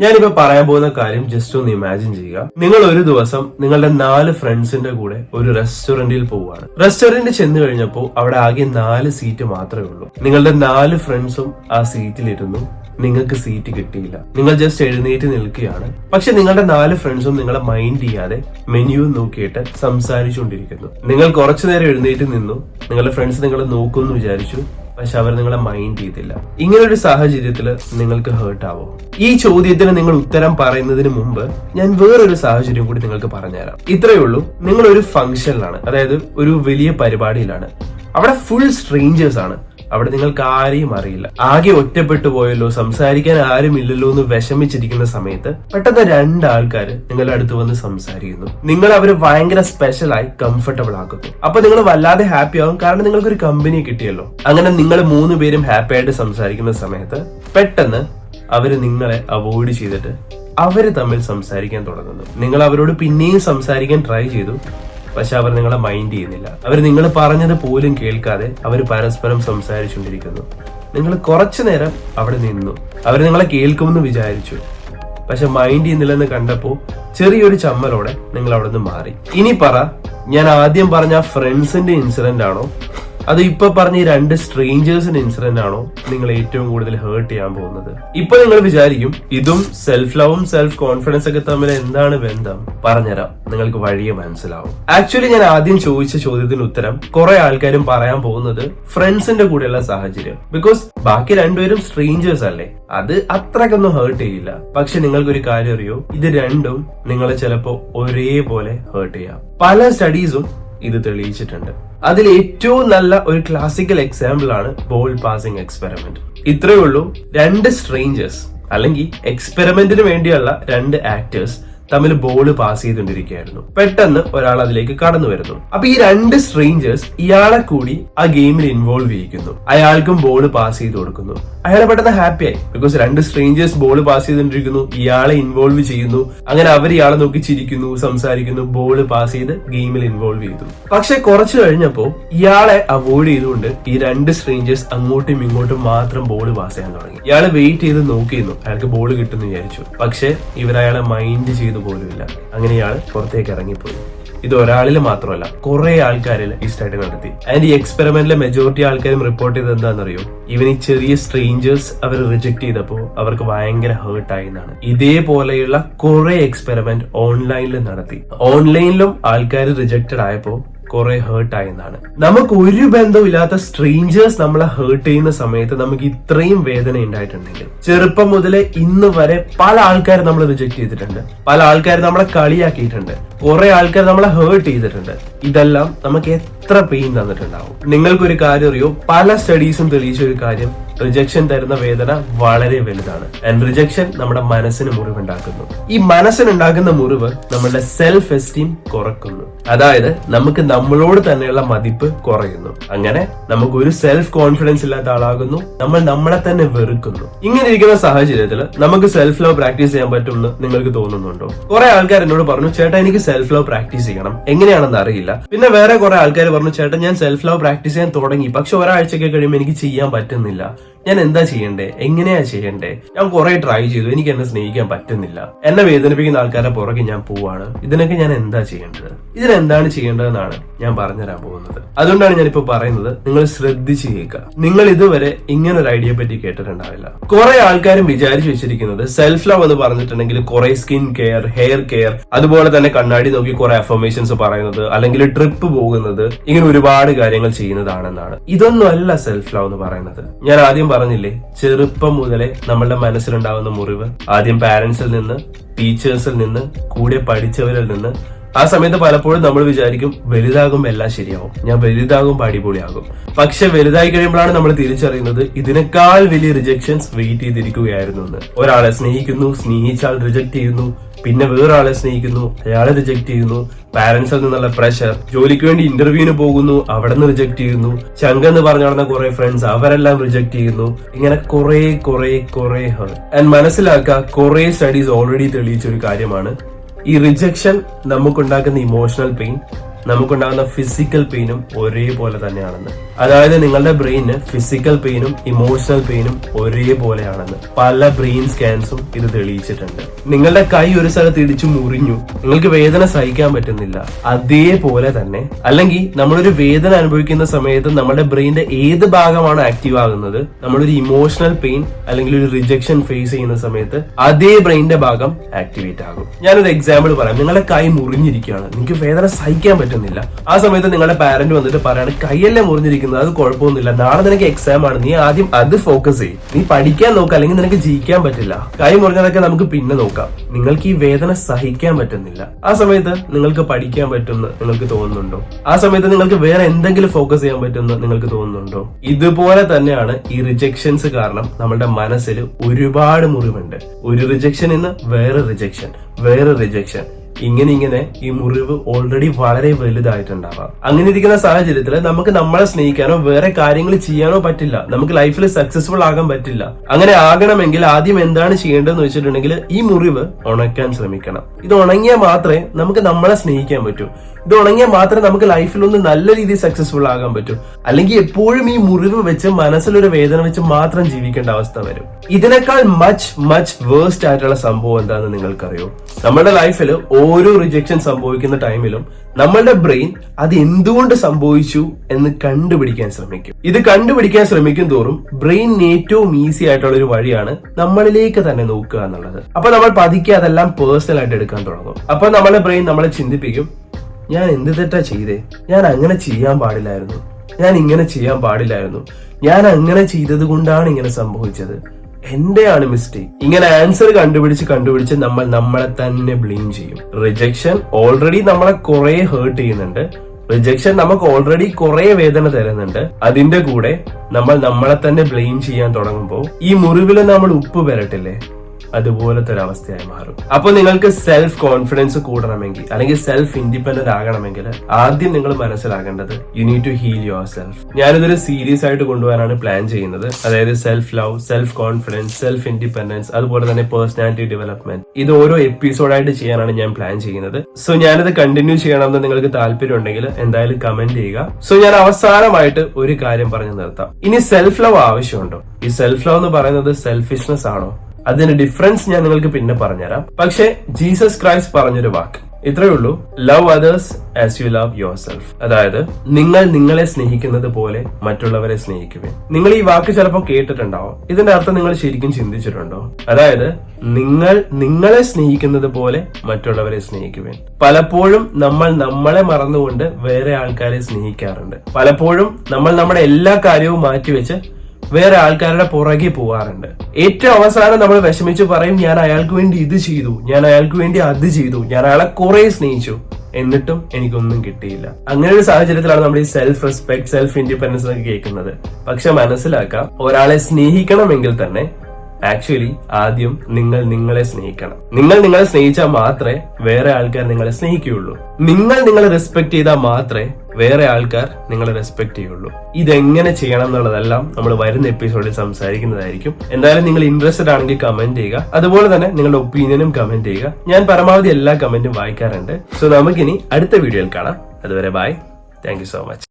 ഞാനിപ്പോ പറയാൻ പോകുന്ന കാര്യം ജസ്റ്റ് ഒന്ന് ഇമാജിൻ ചെയ്യുക. നിങ്ങൾ ഒരു ദിവസം നിങ്ങളുടെ നാല് ഫ്രണ്ട്സിന്റെ കൂടെ ഒരു റെസ്റ്റോറന്റിൽ പോവുകയാണ്. റെസ്റ്റോറന്റ് ചെന്ന് കഴിഞ്ഞപ്പോൾ അവിടെ ആകെ നാല് സീറ്റ് മാത്രമേ ഉള്ളൂ. നിങ്ങളുടെ നാല് ഫ്രണ്ട്സും ആ സീറ്റിലിരുന്നു നിങ്ങൾക്ക് സീറ്റ് കിട്ടിയില്ല. നിങ്ങൾ ജസ്റ്റ് എഴുന്നേറ്റ് നിൽക്കുകയാണ്. പക്ഷെ നിങ്ങളുടെ നാല് ഫ്രണ്ട്സും നിങ്ങളെ മൈൻഡ് ചെയ്യാതെ മെനു നോക്കിയിട്ട് സംസാരിച്ചുകൊണ്ടിരിക്കുന്നു. നിങ്ങൾ കുറച്ചു നേരം എഴുന്നേറ്റ് നിന്നു. നിങ്ങളുടെ ഫ്രണ്ട്സ് നിങ്ങളെ നോക്കുമെന്ന് വിചാരിച്ചു. പക്ഷെ അവർ നിങ്ങളെ മൈൻഡ് ചെയ്തില്ല. ഇങ്ങനെ ഒരു സാഹചര്യത്തിൽ നിങ്ങൾക്ക് ഹേർട്ട് ആവോ? ഈ ചോദ്യത്തിന് നിങ്ങൾ ഉത്തരം പറയുന്നതിന് മുമ്പ് ഞാൻ വേറൊരു സാഹചര്യം കൂടി നിങ്ങൾക്ക് പറഞ്ഞുതരാം. ഇത്രയേ ഉള്ളൂ. നിങ്ങൾ ഒരു ഫംഗ്ഷനിലാണ് അതായത് ഒരു വലിയ പരിപാടിയിലാണ്. അവിടെ ഫുൾ സ്ട്രേഞ്ചേഴ്സ് ആണ്. അവിടെ നിങ്ങൾക്ക് ആരെയും അറിയില്ല. ആകെ ഒറ്റപ്പെട്ടു പോയല്ലോ സംസാരിക്കാൻ ആരും ഇല്ലല്ലോ എന്ന് വിഷമിച്ചിരിക്കുന്ന സമയത്ത് പെട്ടെന്ന് രണ്ടാൾക്കാർ നിങ്ങളുടെ അടുത്ത് വന്ന് സംസാരിക്കുന്നു. നിങ്ങൾ അവരെ ഭയങ്കര സ്പെഷ്യലായി കംഫർട്ടബിൾ ആക്കുന്നു. അപ്പൊ നിങ്ങൾ വല്ലാതെ ഹാപ്പി ആവും കാരണം നിങ്ങൾക്ക് ഒരു കമ്പനി കിട്ടിയല്ലോ. അങ്ങനെ നിങ്ങൾ മൂന്ന് പേരും ഹാപ്പി ആയിട്ട് സംസാരിക്കുന്ന സമയത്ത് പെട്ടെന്ന് അവർ നിങ്ങളെ അവോയ്ഡ് ചെയ്തിട്ട് അവർ തമ്മിൽ സംസാരിക്കാൻ തുടങ്ങുന്നു. നിങ്ങൾ അവരോട് പിന്നെയും സംസാരിക്കാൻ ട്രൈ ചെയ്തു. പക്ഷെ അവർ നിങ്ങളെ മൈൻഡ് ചെയ്യുന്നില്ല. അവർ നിങ്ങൾ പറഞ്ഞത് പോലും കേൾക്കാതെ അവർ പരസ്പരം സംസാരിച്ചുകൊണ്ടിരിക്കുന്നു. നിങ്ങൾ കുറച്ചു നേരം അവിടെ നിന്നു. അവർ നിങ്ങളെ കേൾക്കുമെന്ന് വിചാരിച്ചു. പക്ഷെ മൈൻഡ് ചെയ്യുന്നില്ലെന്ന് കണ്ടപ്പോ ചെറിയൊരു ചമ്മലോടെ നിങ്ങൾ അവിടെ നിന്ന് മാറി. ഇനി പറ ഞാൻ ആദ്യം പറഞ്ഞ ഫ്രണ്ട്സിന്റെ ഇൻസിഡന്റ് ആണോ? അത് ഇപ്പൊ പറഞ്ഞ രണ്ട് സ്ട്രേഞ്ചേഴ്സിന്റെ ഇൻസിഡന്റ് ആണോ നിങ്ങൾ ഏറ്റവും കൂടുതൽ ഹേർട്ട് ചെയ്യാൻ പോകുന്നത്? ഇപ്പൊ നിങ്ങൾ വിചാരിക്കും ഇതും സെൽഫ് ലവും സെൽഫ് കോൺഫിഡൻസ് ഒക്കെ തമ്മിൽ എന്താണ് ബന്ധം? പറഞ്ഞുതരാം. നിങ്ങൾക്ക് വഴിയെ മനസ്സിലാവും. ആക്ച്വലി ഞാൻ ആദ്യം ചോദിച്ച ചോദ്യത്തിന് ഉത്തരം കുറെ ആൾക്കാരും പറയാൻ പോകുന്നത് ഫ്രണ്ട്സിന്റെ കൂടെയുള്ള സാഹചര്യം. ബിക്കോസ് ബാക്കി രണ്ടുപേരും സ്ട്രേഞ്ചേഴ്സ് അല്ലേ? അത് അത്രക്കൊന്നും ഹേർട്ട് ചെയ്യില്ല. പക്ഷെ നിങ്ങൾക്കൊരു കാര്യം അറിയോ? ഇത് രണ്ടും നിങ്ങളെ ചിലപ്പോ ഒരേപോലെ ഹേർട്ട് ചെയ്യാം. പല സ്റ്റഡീസും ഇത് തെളിയിച്ചിട്ടുണ്ട്. അതിൽ ഏറ്റവും നല്ല ഒരു ക്ലാസിക്കൽ എക്സാമ്പിൾ ആണ് ബോൾ പാസിംഗ് എക്സ്പെരിമെന്റ് ഇത്രയേ ഉള്ളൂ രണ്ട് സ്ട്രേഞ്ചേഴ്സ് അല്ലെങ്കിൽ എക്സ്പെരിമെന്റിന് വേണ്ടിയുള്ള രണ്ട് ആക്ടേഴ്സ് തമ്മിൽ ബോൾ പാസ് ചെയ്തുകൊണ്ടിരിക്കുകയായിരുന്നു. പെട്ടെന്ന് ഒരാൾ അതിലേക്ക് കടന്നു വരുന്നു. അപ്പൊ ഈ രണ്ട് സ്ട്രേഞ്ചേഴ്സ് ഇയാളെ കൂടി ആ ഗെയിമിൽ ഇൻവോൾവ് ചെയ്യിക്കുന്നു. അയാൾക്കും ബോൾ പാസ് ചെയ്ത് കൊടുക്കുന്നു. അയാൾ പെട്ടെന്ന് ഹാപ്പി ആയി. ബിക്കോസ് രണ്ട് സ്ട്രേഞ്ചേഴ്സ് ബോൾ പാസ് ചെയ്തുകൊണ്ടിരിക്കുന്നു. ഇയാളെ ഇൻവോൾവ് ചെയ്യുന്നു. അങ്ങനെ അവർ ഇയാളെ നോക്കി ചിരിക്കുന്നു സംസാരിക്കുന്നു ബോൾ പാസ് ചെയ്ത് ഗെയിമിൽ ഇൻവോൾവ് ചെയ്തു. പക്ഷെ കുറച്ചു കഴിഞ്ഞപ്പോ ഇയാളെ അവോയ്ഡ് ചെയ്തുകൊണ്ട് ഈ രണ്ട് സ്ട്രേഞ്ചേഴ്സ് അങ്ങോട്ടും ഇങ്ങോട്ടും മാത്രം ബോൾ പാസ് ചെയ്യാൻ തുടങ്ങി. ഇയാളെ വെയിറ്റ് ചെയ്ത് നോക്കിയിരുന്നു. അയാൾക്ക് ബോൾ കിട്ടുമെന്ന് വിചാരിച്ചു. പക്ഷെ ഇവരയാളെ അയാളെ മൈൻഡ് ചെയ്തു പോലുമില്ല. അങ്ങനെ ഇയാൾ പുറത്തേക്ക് ഇറങ്ങിപ്പോയി. ഇത് ഒരാളിൽ മാത്രമല്ല കുറെ ആൾക്കാരിൽ ഈ സ്റ്റഡി നടത്തി. ആൻഡ് ഈ എക്സ്പെരിമെന്റിലെ മെജോറിറ്റി ആൾക്കാരും റിപ്പോർട്ട് ചെയ്തത് എന്താണെന്നറിയോ? ഇവൻ ഈ ചെറിയ സ്ട്രേഞ്ചേഴ്സ് അവർ റിജക്ട് ചെയ്തപ്പോൾ അവർക്ക് ഭയങ്കര ഹേർട്ട് ആയി എന്നാണ്. ഇതേപോലെയുള്ള കുറെ എക്സ്പെരിമെന്റ് ഓൺലൈനിൽ നടത്തി. ഓൺലൈനിലും ആൾക്കാർ റിജക്റ്റഡ് ആയപ്പോൾ കുറെ ഹേർട്ട് ആയെന്നാണ്. നമുക്ക് ഒരു ബന്ധമില്ലാത്ത സ്ട്രേഞ്ചേഴ്സ് നമ്മളെ ഹേർട്ട് ചെയ്യുന്ന സമയത്ത് നമുക്ക് ഇത്രയും വേദന ഉണ്ടായിട്ടുണ്ടെങ്കിൽ. ചെറുപ്പം മുതലേ ഇന്ന് വരെ പല ആൾക്കാർ നമ്മൾ റിജക്ട് ചെയ്തിട്ടുണ്ട്. പല ആൾക്കാർ നമ്മളെ കളിയാക്കിയിട്ടുണ്ട്. കുറെ ആൾക്കാർ നമ്മളെ ഹേർട്ട് ചെയ്തിട്ടുണ്ട്. ഇതെല്ലാം നമുക്ക് എത്ര പെയിൻ തന്നിട്ടുണ്ടാവും? നിങ്ങൾക്കൊരു കാര്യം അറിയോ? പല സ്റ്റഡീസും തെളിയിച്ച ഒരു കാര്യം റിജക്ഷൻ തരുന്ന വേദന വളരെ വലുതാണ്. ആൻഡ് റിജക്ഷൻ നമ്മുടെ മനസ്സിന് മുറിവുണ്ടാക്കുന്നു. ഈ മനസ്സിനുണ്ടാക്കുന്ന മുറിവ് നമ്മളുടെ സെൽഫ് എസ്റ്റീം കുറക്കുന്നു. അതായത് നമുക്ക് നമ്മളോട് തന്നെയുള്ള മതിപ്പ് കുറയുന്നു. അങ്ങനെ നമുക്ക് ഒരു സെൽഫ് കോൺഫിഡൻസ് ഇല്ലാത്ത ആളാകുന്നു. നമ്മൾ നമ്മളെ തന്നെ വെറുക്കുന്നു. ഇങ്ങനെ ഇരിക്കുന്ന സാഹചര്യത്തിൽ നമുക്ക് സെൽഫ് ലവ് പ്രാക്ടീസ് ചെയ്യാൻ പറ്റുമെന്ന് നിങ്ങൾക്ക് തോന്നുന്നുണ്ടോ? കുറെ ആൾക്കാർ എന്നോട് പറഞ്ഞു ചേട്ടാ എനിക്ക് സെൽഫ് ലവ് പ്രാക്ടീസ് ചെയ്യണം. എങ്ങനെയാണെന്ന് അറിയില്ല. പിന്നെ വേറെ കുറെ ആൾക്കാർ പറഞ്ഞു ചേട്ടാ ഞാൻ സെൽഫ് ലവ് പ്രാക്ടീസ് ചെയ്യാൻ തുടങ്ങി. പക്ഷെ ഒരാഴ്ചയൊക്കെ കഴിയുമ്പോൾ എനിക്ക് ചെയ്യാൻ പറ്റുന്നില്ല. ഞാൻ എന്താ ചെയ്യണ്ടേ? എങ്ങനെയാ ചെയ്യണ്ടേ? ഞാൻ കുറെ ട്രൈ ചെയ്തു. എനിക്ക് എന്നെ സ്നേഹിക്കാൻ പറ്റുന്നില്ല. എന്നെ വേദനിപ്പിക്കുന്ന ആൾക്കാരെ പുറകെ ഞാൻ പോവാണ്. ഇതിനൊക്കെ ഞാൻ എന്താ ചെയ്യേണ്ടത്? ഇതിനെന്താണ് ചെയ്യേണ്ടതെന്നാണ് ഞാൻ പറഞ്ഞുതരാൻ പോകുന്നത്. അതുകൊണ്ടാണ് ഞാൻ ഇപ്പൊ പറയുന്നത് നിങ്ങൾ ശ്രദ്ധിച്ച് കേൾക്കുക. നിങ്ങൾ ഇതുവരെ ഇങ്ങനെ ഒരു ഐഡിയ പറ്റി കേട്ടിട്ടുണ്ടാവില്ല. കുറെ ആൾക്കാരും വിചാരിച്ചു വെച്ചിരിക്കുന്നത് സെൽഫ് ലവ് എന്ന് പറഞ്ഞിട്ടുണ്ടെങ്കിൽ കുറെ സ്കിൻ കെയർ ഹെയർ കെയർ അതുപോലെ തന്നെ കണ്ണാടി നോക്കി കുറെ അഫർമേഷൻസ് പറയുന്നത് അല്ലെങ്കിൽ ട്രിപ്പ് പോകുന്നത് ഇങ്ങനെ ഒരുപാട് കാര്യങ്ങൾ ചെയ്യുന്നതാണെന്നാണ്. ഇതൊന്നും അല്ല സെൽഫ് ലവ് എന്ന് പറയുന്നത്. ഞാൻ ആദ്യം പറഞ്ഞില്ലേ ചെറുപ്പം മുതലേ നമ്മളുടെ മനസ്സിലുണ്ടാവുന്ന മുറിവ്. ആദ്യം പാരന്റ്സിൽ നിന്ന് ടീച്ചേഴ്സിൽ നിന്ന് കൂടെ പഠിച്ചവരിൽ നിന്ന്. ആ സമയത്ത് പലപ്പോഴും നമ്മൾ വിചാരിക്കും വലുതാകുമ്പോൾ എല്ലാം ശരിയാവും. ഞാൻ വലുതാകുമ്പോൾ അടിപൊളിയാകും. പക്ഷെ വലുതായി കഴിയുമ്പോഴാണ് നമ്മൾ തിരിച്ചറിയുന്നത് ഇതിനേക്കാൾ വലിയ റിജക്ഷൻസ് വെയിറ്റ് ചെയ്തിരിക്കുകയായിരുന്നു എന്ന്. ഒരാളെ സ്നേഹിക്കുന്നു സ്നേഹിച്ചാൽ റിജക്ട് ചെയ്യുന്നു പിന്നെ വേറൊരാളെ സ്നേഹിക്കുന്നു. അയാളെ റിജക്ട് ചെയ്യുന്നു. പാരന്റ്സിൽ നിന്നുള്ള പ്രഷർ ജോലിക്ക് വേണ്ടി ഇന്റർവ്യൂവിന് പോകുന്നു. അവിടെ നിന്ന് റിജക്ട് ചെയ്യുന്നു ചങ്കെന്ന് പറഞ്ഞു നടന്ന കുറെ ഫ്രണ്ട്സ് അവരെല്ലാം റിജക്ട് ചെയ്യുന്നു. ഇങ്ങനെ കുറെ കുറെ കുറെ ആൻഡ് മനസ്സിലാക്കുക കുറെ സ്റ്റഡീസ് ഓൾറെഡി തെളിയിച്ച ഒരു കാര്യമാണ്. ഈ റിജക്ഷൻ നമുക്കുണ്ടാക്കുന്ന ഇമോഷണൽ പെയിൻ നമുക്കുണ്ടാകുന്ന ഫിസിക്കൽ പെയിനും ഒരേപോലെ തന്നെയാണെന്ന്. അതായത് നിങ്ങളുടെ ബ്രെയിന് ഫിസിക്കൽ പെയിനും ഇമോഷണൽ പെയിനും ഒരേപോലെയാണെന്ന്. പല ബ്രെയിൻ സ്കാൻസും ഇത് തെളിയിച്ചിട്ടുണ്ട്. നിങ്ങളുടെ കൈ ഒരു സ്ഥലത്ത് ഇടിച്ചു മുറിഞ്ഞു. നിങ്ങൾക്ക് വേദന സഹിക്കാൻ പറ്റുന്നില്ല. അതേപോലെ തന്നെ അല്ലെങ്കിൽ നമ്മളൊരു വേദന അനുഭവിക്കുന്ന സമയത്ത് നമ്മുടെ ബ്രെയിന്റെ ഏത് ഭാഗമാണ് ആക്റ്റീവ് ആകുന്നത് നമ്മളൊരു ഇമോഷണൽ പെയിൻ അല്ലെങ്കിൽ ഒരു റിജക്ഷൻ ഫേസ് ചെയ്യുന്ന സമയത്ത് അതേ ബ്രെയിന്റെ ഭാഗം ആക്ടിവേറ്റ് ആകും. ഞാനൊരു എക്സാമ്പിൾ പറയാം. നിങ്ങളുടെ കൈ മുറിഞ്ഞിരിക്കുകയാണ്. നിങ്ങൾക്ക് വേദന സഹിക്കാൻ പറ്റുന്നില്ല. ആ സമയത്ത് നിങ്ങളുടെ പാരന്റ് വന്നിട്ട് പറയാണ് കൈയല്ലേ മുറിഞ്ഞിരിക്കുന്നത് അത് കുഴപ്പമൊന്നുമില്ല. നാളെ നിനക്ക് എക്സാം ആണ്. നീ ആദ്യം അത് ഫോക്കസ് ചെയ്യും. നീ പഠിക്കാൻ നോക്കുക അല്ലെങ്കിൽ നിനക്ക് ജീവിക്കാൻ പറ്റില്ല. കൈ മുറിഞ്ഞതൊക്കെ നമുക്ക് പിന്നെ നോക്കാം. നിങ്ങൾക്ക് ഈ വേദന സഹിക്കാൻ പറ്റുന്നില്ല. ആ സമയത്ത് നിങ്ങൾക്ക് പഠിക്കാൻ പറ്റുമെന്ന് നിങ്ങൾക്ക് തോന്നുന്നുണ്ടോ? ആ സമയത്ത് നിങ്ങൾക്ക് വേറെ എന്തെങ്കിലും ഫോക്കസ് ചെയ്യാൻ പറ്റുമെന്ന് നിങ്ങൾക്ക് തോന്നുന്നുണ്ടോ? ഇതുപോലെ തന്നെയാണ് ഈ റിജക്ഷൻസ് കാരണം നമ്മുടെ മനസ്സിൽ ഒരുപാട് മുറിവുണ്ട്. ഒരു റിജക്ഷൻ ഇന്ന് വേറെ റിജക്ഷൻ വേറെ റിജക്ഷൻ ഇങ്ങനെ ഇങ്ങനെ ഈ മുറിവ് ഓൾറെഡി വളരെ വലുതായിട്ടുണ്ടാവാം. അങ്ങനെ ഇരിക്കുന്ന സാഹചര്യത്തിൽ നമുക്ക് നമ്മളെ സ്നേഹിക്കാനോ വേറെ കാര്യങ്ങൾ ചെയ്യാനോ പറ്റില്ല. നമുക്ക് ലൈഫിൽ സക്സസ്ഫുൾ ആകാൻ പറ്റില്ല. അങ്ങനെ ആകണമെങ്കിൽ ആദ്യം എന്താണ് ചെയ്യേണ്ടതെന്ന് വെച്ചിട്ടുണ്ടെങ്കിൽ ഈ മുറിവ് ഉണക്കാൻ ശ്രമിക്കണം. ഇത് ഉണങ്ങിയാൽ മാത്രമേ നമുക്ക് നമ്മളെ സ്നേഹിക്കാൻ പറ്റൂ. ഇത് ഉണങ്ങിയാൽ മാത്രമേ നമുക്ക് ലൈഫിൽ ഒന്ന് നല്ല രീതിയിൽ സക്സസ്ഫുൾ ആകാൻ പറ്റൂ. അല്ലെങ്കിൽ എപ്പോഴും ഈ മുറിവ് വെച്ച് മനസ്സിലൊരു വേദന വെച്ച് മാത്രം ജീവിക്കേണ്ട അവസ്ഥ വരും. ഇതിനേക്കാൾ മച്ച് മച്ച് വേഴ്സ്റ്റ് ആയിട്ടുള്ള സംഭവം എന്താണെന്ന് നിങ്ങൾക്കറിയോ? നമ്മുടെ ലൈഫിൽ ഓരോ റിജക്ഷൻ സംഭവിക്കുന്ന ടൈമിലും നമ്മളുടെ ബ്രെയിൻ അത് എന്തുകൊണ്ട് സംഭവിച്ചു എന്ന് കണ്ടുപിടിക്കാൻ ശ്രമിക്കും. ഇത് കണ്ടുപിടിക്കാൻ ശ്രമിക്കും തോറും ബ്രെയിൻ ഏറ്റവും ഈസി ആയിട്ടുള്ള ഒരു വഴിയാണ് നമ്മളിലേക്ക് തന്നെ നോക്കുക എന്നുള്ളത്. അപ്പൊ നമ്മൾ പതുക്കെ അതെല്ലാം പേഴ്സണൽ ആയിട്ട് എടുക്കാൻ തുടങ്ങും. അപ്പൊ നമ്മളെ ബ്രെയിൻ നമ്മളെ ചിന്തിപ്പിക്കും ഞാൻ എന്ത് തെറ്റാ ചെയ്തേ? ഞാൻ അങ്ങനെ ചെയ്യാൻ പാടില്ലായിരുന്നു. ഞാൻ ഇങ്ങനെ ചെയ്യാൻ പാടില്ലായിരുന്നു. ഞാൻ അങ്ങനെ ചെയ്തത് കൊണ്ടാണ് ഇങ്ങനെ സംഭവിച്ചത്. എന്റെയാണ് മിസ്റ്റേക്ക് ഇങ്ങനെ ആൻസർ കണ്ടുപിടിച്ച് കണ്ടുപിടിച്ച് നമ്മൾ നമ്മളെ തന്നെ ബ്ലെയിം ചെയ്യും. റിജക്ഷൻ ഓൾറെഡി നമ്മളെ കുറെ ഹേർട്ട് ചെയ്യുന്നുണ്ട്. റിജക്ഷൻ നമുക്ക് ഓൾറെഡി കുറെ വേദന തരുന്നുണ്ട്. അതിന്റെ കൂടെ നമ്മൾ നമ്മളെ തന്നെ ബ്ലെയിം ചെയ്യാൻ തുടങ്ങുമ്പോൾ ഈ മുറിവിൽ നമ്മൾ ഉപ്പ് വരട്ടില്ലേ അതുപോലത്തെ ഒരു അവസ്ഥയായി മാറും. അപ്പൊ നിങ്ങൾക്ക് സെൽഫ് കോൺഫിഡൻസ് കൂടണമെങ്കിൽ അല്ലെങ്കിൽ സെൽഫ് ഇൻഡിപെൻഡന്റ് ആകണമെങ്കിൽ ആദ്യം നിങ്ങൾ മനസ്സിലാക്കേണ്ടത് you need to heal yourself ഞാനിതൊരു സീരിയസ് ആയിട്ട് കൊണ്ടുപോകാനാണ് പ്ലാൻ ചെയ്യുന്നത്. അതായത് self love self confidence self independence അതുപോലെ തന്നെ പേഴ്സണാലിറ്റി ഡെവലപ്മെന്റ് ഇത് ഓരോ എപ്പിസോഡായിട്ട് ചെയ്യാനാണ് ഞാൻ പ്ലാൻ ചെയ്യുന്നത്. സോ ഞാനിത് കണ്ടിന്യൂ ചെയ്യണമെന്ന് നിങ്ങൾക്ക് താല്പര്യം ഉണ്ടെങ്കിൽ എന്തായാലും കമന്റ് ചെയ്യുക. സോ ഞാൻ അവസാനമായിട്ട് ഒരു കാര്യം പറഞ്ഞു നിർത്താം. ഇനി സെൽഫ് ലവ് ആവശ്യമുണ്ടോ? ഈ സെൽഫ് ലവ് എന്ന് പറയുന്നത് സെൽഫിഷ്നെസ് ആണോ? അതിന്റെ ഡിഫറൻസ് ഞാൻ നിങ്ങൾക്ക് പിന്നെ പറഞ്ഞുതരാം. പക്ഷെ ജീസസ് ക്രൈസ്റ്റ് പറഞ്ഞൊരു വാക്ക്. ഇത്രയേ ഉള്ളൂ. Love others as you love yourself അതായത് നിങ്ങൾ നിങ്ങളെ സ്നേഹിക്കുന്നത് പോലെ മറ്റുള്ളവരെ സ്നേഹിക്കുക നിങ്ങൾ ഈ വാക്ക് ചിലപ്പോൾ കേട്ടിട്ടുണ്ടാവും. ഇതിന്റെ അർത്ഥം നിങ്ങൾ ശരിക്കും ചിന്തിച്ചിട്ടുണ്ടോ? അതായത് നിങ്ങൾ നിങ്ങളെ സ്നേഹിക്കുന്നത് പോലെ മറ്റുള്ളവരെ സ്നേഹിക്കുവേ പലപ്പോഴും നമ്മൾ നമ്മളെ മറന്നുകൊണ്ട് വേറെ ആൾക്കാരെ സ്നേഹിക്കാറുണ്ട്. പലപ്പോഴും നമ്മൾ നമ്മുടെ എല്ലാ കാര്യവും മാറ്റിവെച്ച് വേറെ ആൾക്കാരുടെ പുറകെ പോവാറുണ്ട്. ഏറ്റവും അവസാനം നമ്മൾ വിഷമിച്ച് പറയും ഞാൻ അയാൾക്ക് വേണ്ടി ഇത് ചെയ്തു ഞാൻ അയാൾക്ക് വേണ്ടി അത് ചെയ്തു ഞാൻ അയാളെ കുറെ സ്നേഹിച്ചു. എന്നിട്ടും എനിക്കൊന്നും കിട്ടിയില്ല. അങ്ങനെ ഒരു സാഹചര്യത്തിലാണ് നമ്മൾ ഈ സെൽഫ് റെസ്പെക്ട് സെൽഫ് ഇൻഡിപെൻഡൻസ് എന്നൊക്കെ കേൾക്കുന്നത്. പക്ഷെ മനസ്സിലാക്കാം ഒരാളെ സ്നേഹിക്കണമെങ്കിൽ തന്നെ ആക്ച്വലി ആദ്യം നിങ്ങൾ നിങ്ങളെ സ്നേഹിക്കണം. നിങ്ങൾ നിങ്ങളെ സ്നേഹിച്ചാൽ മാത്രമേ വേറെ ആൾക്കാർ നിങ്ങളെ സ്നേഹിക്കുകയുള്ളൂ. നിങ്ങൾ നിങ്ങളെ റെസ്പെക്ട് ചെയ്താൽ മാത്രമേ വേറെ ആൾക്കാർ നിങ്ങളെ റെസ്പെക്ട് ചെയ്യുള്ളൂ. ഇതെങ്ങനെ ചെയ്യണം എന്നുള്ളതെല്ലാം നമ്മൾ വരുന്ന എപ്പിസോഡിൽ സംസാരിക്കുന്നതായിരിക്കും. എന്തായാലും നിങ്ങൾ ഇൻട്രസ്റ്റഡ് ആണെങ്കിൽ കമന്റ് ചെയ്യുക. അതുപോലെ തന്നെ നിങ്ങളുടെ ഒപ്പീനിയനും കമന്റ് ചെയ്യുക. ഞാൻ പരമാവധി എല്ലാ കമന്റും വായിക്കാറുണ്ട്. സോ നമുക്കിനി അടുത്ത വീഡിയോയിൽ കാണാം. അതുവരെ ബൈ താങ്ക് സോ മച്ച്